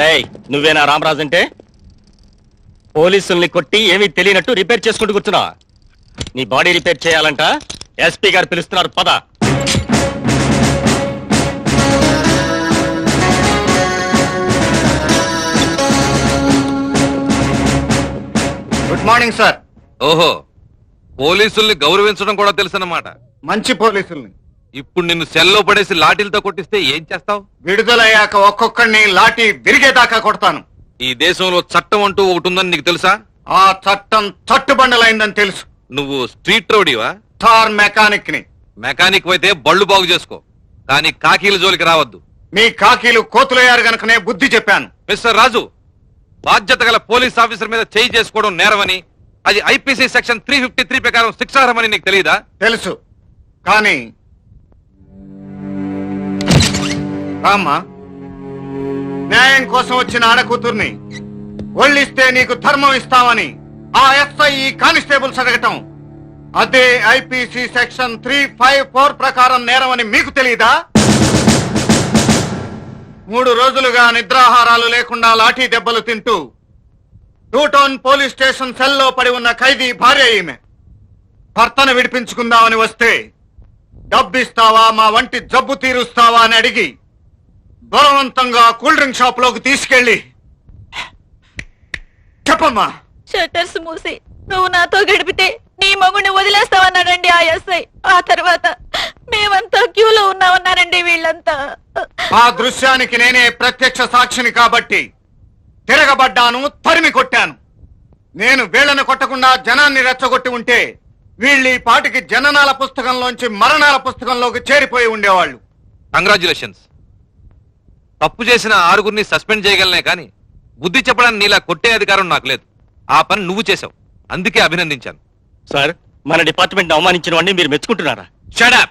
రేయ్ నువ్వేనా రామరాజు అంటే? పోలీసుల్ని కొట్టి ఏమీ తెలియనట్టు రిపేర్ చేసుకుంటూ కూర్చున్నావా నీ బాడీ రిపేర్ చేయాలంట? ఎస్పీ గారు పిలుస్తున్నారు పద. Good morning sir. ఓహో పోలీసుల్ని గౌరవించడం కూడా తెలుసన్నమాట. మంచి పోలీసుల్ని. ఇప్పుడు నిన్ను సెల్లో పడేసి లాఠీలతో కొట్టిస్తే ఏం చేస్తావు? విడుదలయ్యాక ఒక్కొక్కడిని లాఠీ విరిగేదాకా కొడతాను. ఈ దేశంలో చట్టం అంటూ ఒకటి ఉందని నీకు తెలుసా? ఆ చట్టం తట్టుబండలైందని తెలుసు. నువ్వు స్ట్రీట్ రౌడీవా? థార్ మెకానిక్ని మెకానిక్ అయితే బళ్ళు బాగు చేసుకో. కానీ కాకీల జోలికి రావద్దు. మీ కాకీలు కోతులయ్యారు గనుకనే బుద్ధి చెప్పాను. మిస్టర్ రాజు బాధ్యత గల పోలీస్ ఆఫీసర్ మీద చేయి చేసుకోవడం నేరమని అది IPC section three fifty three ప్రకారం శిక్షార్హమని నీకు తెలియదా తెలుసు. కానీ రామ్మా న్యాయం కోసం వచ్చిన ఆడకూతుర్ని ఒళ్ళిస్తే నీకు ధర్మం ఇస్తామని ఆ ఎస్ఐ ఈ కానిస్టేబుల్స్ అడగటం అదే IPC section three five four ప్రకారం నేరమని మీకు తెలియదా మూడు రోజులుగా నిద్రాహారాలు లేకుండా లాఠీ దెబ్బలు తింటూ టూటౌన్ పోలీస్ స్టేషన్ సెల్లో పడి ఉన్న ఖైదీ భార్య ఈమె. భర్తను విడిపించుకుందామని వస్తే డబ్బిస్తావా? మా వంటి జబ్బు తీరుస్తావా? అని అడిగి బలవంతంగా కూల్ డ్రింక్ షాప్లోకి తీసుకెళ్ళి. చెప్పమ్మా. షట్టర్స్ మూసి నువ్వు నాతో గడిపితే నీ మగుడిని వదిలేస్తావన్నాడండి ఆ ఎస్ఐ. ఆ తర్వాత మేమంతా క్యూలో ఉన్నామన్నారండి వీళ్ళంతా. ఆ దృశ్యానికి నేనే ప్రత్యక్ష సాక్షిని కాబట్టి తిరగబడ్డాను తరిమి కొట్టాను. నేను వీళ్ళని కొట్టకుండా జనాన్ని రెచ్చగొట్టి ఉంటే వీళ్ళు ఈ పాటికి జననాల పుస్తకంలోంచి మరణాల పుస్తకంలోకి చేరిపోయి ఉండేవాళ్ళు. కంగ్రాచులేషన్స్ తప్పు చేసిన ఆరుగురిని సస్పెండ్ చేయగలనే కానీ బుద్ధి చెప్పడానికి నీలా కొట్టే అధికారం నాకు లేదు. ఆ పని నువ్వు చేసావు అందుకే అభినందించాను. సార్ మన డిపార్ట్మెంట్ అవమానించిన వాడిని మీరు మెచ్చుకుంటున్నారా? Shut up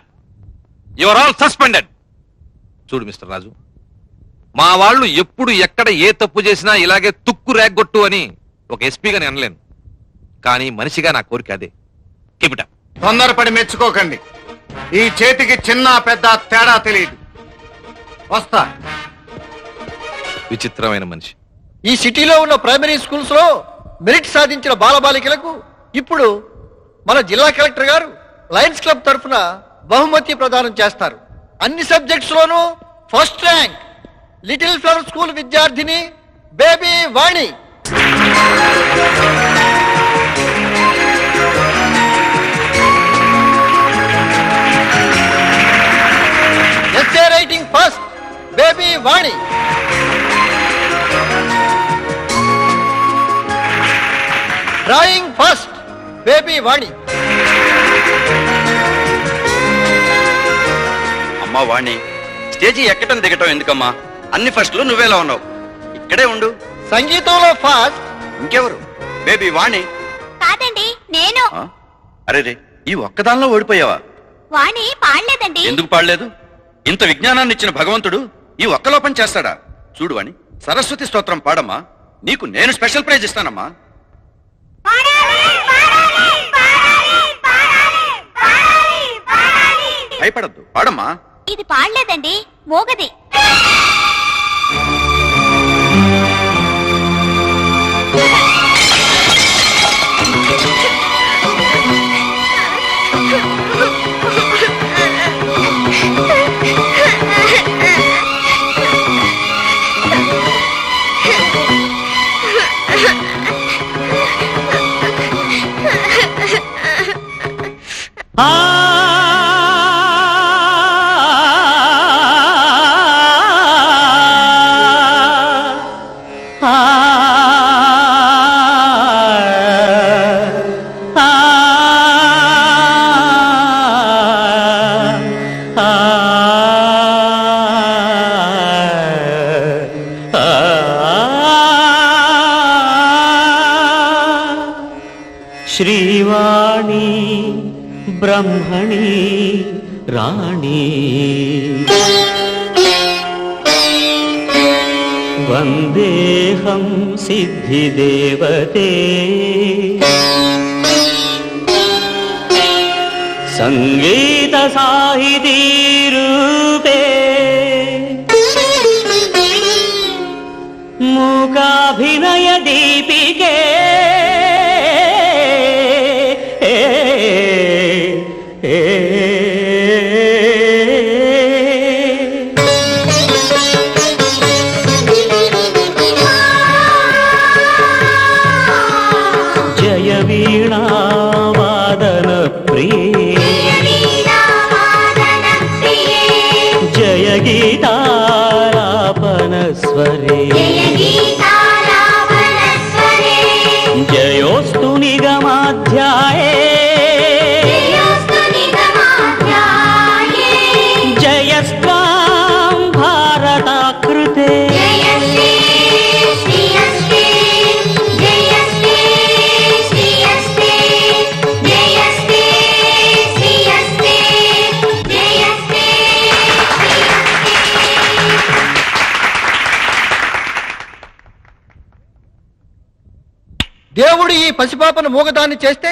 your all suspended చూడు మిస్టర్ రాజు. మా వాళ్ళు ఎప్పుడు ఎక్కడ ఏ తప్పు చేసినా ఇలాగే తుక్కు రేగ్గొట్టు అని ఒక ఎస్పీగా నేను అనలేను. కానీ మనిషిగా నా కోరిక అదే. కిపిట తొందరపడి మెచ్చుకోకండి. ఈ చేతికి చిన్న పెద్ద తేడా తెలియదు. వస్తా. విచిత్రమైన మనిషి. ఈ సిటీలో ఉన్న ప్రైమరీ స్కూల్స్లో మెరిట్ సాధించిన బాలబాలికలకు ఇప్పుడు మన జిల్లా కలెక్టర్ గారు లయన్స్ క్లబ్ తరఫున బహుమతి ప్రదానం చేస్తారు. అన్ని సబ్జెక్ట్స్ లోనూ first rank little flower school విద్యార్థిని baby Vani. Essay writing first baby Vani. Drawing first baby Vani అమ్మా వాణి స్టేజీ ఎక్కటం దిగటం ఎందుకమ్మా? అన్ని ఫస్ట్లు నువ్వేలా ఉన్నావు? ఇక్కడే ఉండు. సంగీతంలో ఫస్ట్ ఇంకెవరు? బేబీ వాణి కాదండి నేను. ఆ? అరే రే ఈ ఒక్కదానిలో ఓడిపోయావా? వాణి పాడలేదండి. ఎందుకు పాడలేదు? ఇంత విజ్ఞానాన్ని ఇచ్చిన భగవంతుడు ఈ ఒక్క లోపం చేస్తాడా? చూడు వాణి సరస్వతి స్తోత్రం పాడమ్మా. నీకు నేను స్పెషల్ ప్రైజ్ ఇస్తానమ్మా. పాడమ్మా ఇది పాడలేదండి మోగది. శ్రీవాణి బ్రహ్మణి రాణి వందేహం సిద్ధిదేవతే सङ्गीतसाहितीरूपे मूकाभिनयदीपिके Ei. దేవుడు ఈ పసిపాపను మూగదాన్ని చేస్తే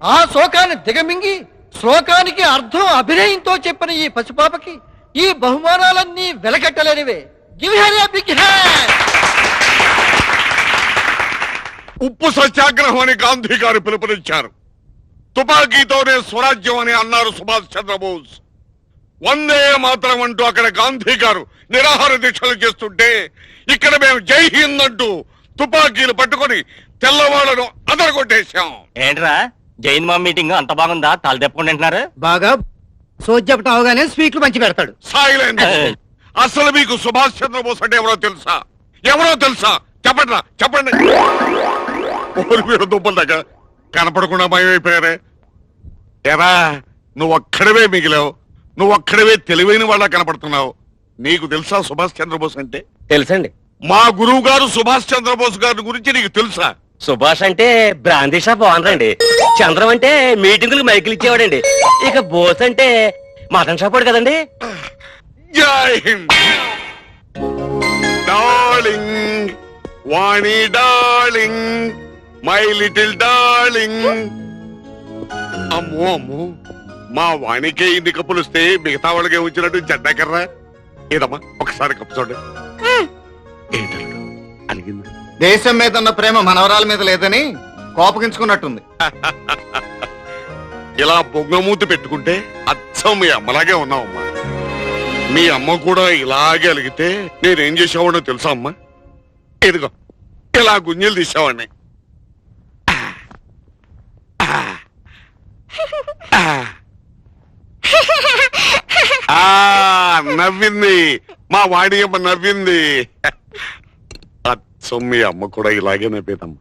ఆ శోకాన్ని దిగమింగి శ్లోకానికి అర్థం అభినయంతో చెప్పిన ఈ పసిపాపకి ఈ బహుమానాలన్నీ వెలకట్టలేనివే. ఉప్పు సత్యాగ్రహం అని గాంధీ గారు పిలుపునిచ్చారు. తుపాకీతోనే స్వరాజ్యం అని అన్నారు సుభాష్ చంద్రబోస్. వందే మాత్రం అంటూ అక్కడ గాంధీ గారు నిరాహార దీక్షలు చేస్తుంటే ఇక్కడ మేము జై హింద్ అంటూ తుపాకీలు పట్టుకొని తెల్లవాళ్ళను అదరగొట్టేశాం. ఏంట్రా జైన్ మామ్ మీటింగ్ అంత బాగుందా? తల తెప్పుకుంటున్నారు బాగా సోజ్జపట అవగానే స్వీట్లు పంచి పెడతాడు. సాయిలేండి అసలు మీకు సుభాష్ చంద్రబోస్ అంటే ఎవరో తెలుసా? ఎవరో తెలుసా? చెప్పండి చెప్పండి. ఓరి మీరు దుబ్బల దగ్గర కనపడకుండా మాయమైపోయారే ఎరా నువ్వు ఒక్కడవే మిగిలావు. నువ్వు ఒక్కడవే తెలివైన వాళ్ళ కనపడుతున్నావు. నీకు తెలుసా సుభాష్ చంద్రబోస్ అంటే? తెలుసండి. మా గురువు గారు సుభాష్ చంద్రబోస్ గారి గురించి నీకు తెలుసా? సుభాష్ అంటే బ్రాందీ షాప్ ఓనర్ అండి చంద్రం అంటే మీటింగులకు మైకులు ఇచ్చేవాడండి. ఇక బోస్ అంటే మటన్ షాప్ వాడు కదండి. Jai Hind. Darling Vani darling my little darling. అమ్మో అమ్మో. మా వాణికే ఇన్ని కప్పులు వస్తే మిగతా వాళ్ళకే వచ్చినట్టు జడ్డాకర్రా ఏదమ్మా? ఒకసారి కప్పు చూడండి. ఏంటల్లుడు అలిగింది దేశం మీద ఉన్న ప్రేమ మనవరాల మీద లేదని కోపగించుకున్నట్టుంది. ఇలా బొంగమూతి పెట్టుకుంటే అచ్చం మీ అమ్మలాగే ఉన్నావమ్మా. మీ అమ్మ కూడా ఇలాగే అలిగితే నేనేం చేసేవాడో తెలుసా అమ్మా? ఇదిగో ఇలా గుంజలు తీసేవాడిని. ఆ, నవ్వింది. మా వాడి అమ్మ నవ్వింది. అచ్చం మీ అమ్మ కూడా ఇలాగే నవ్వేదమ్మా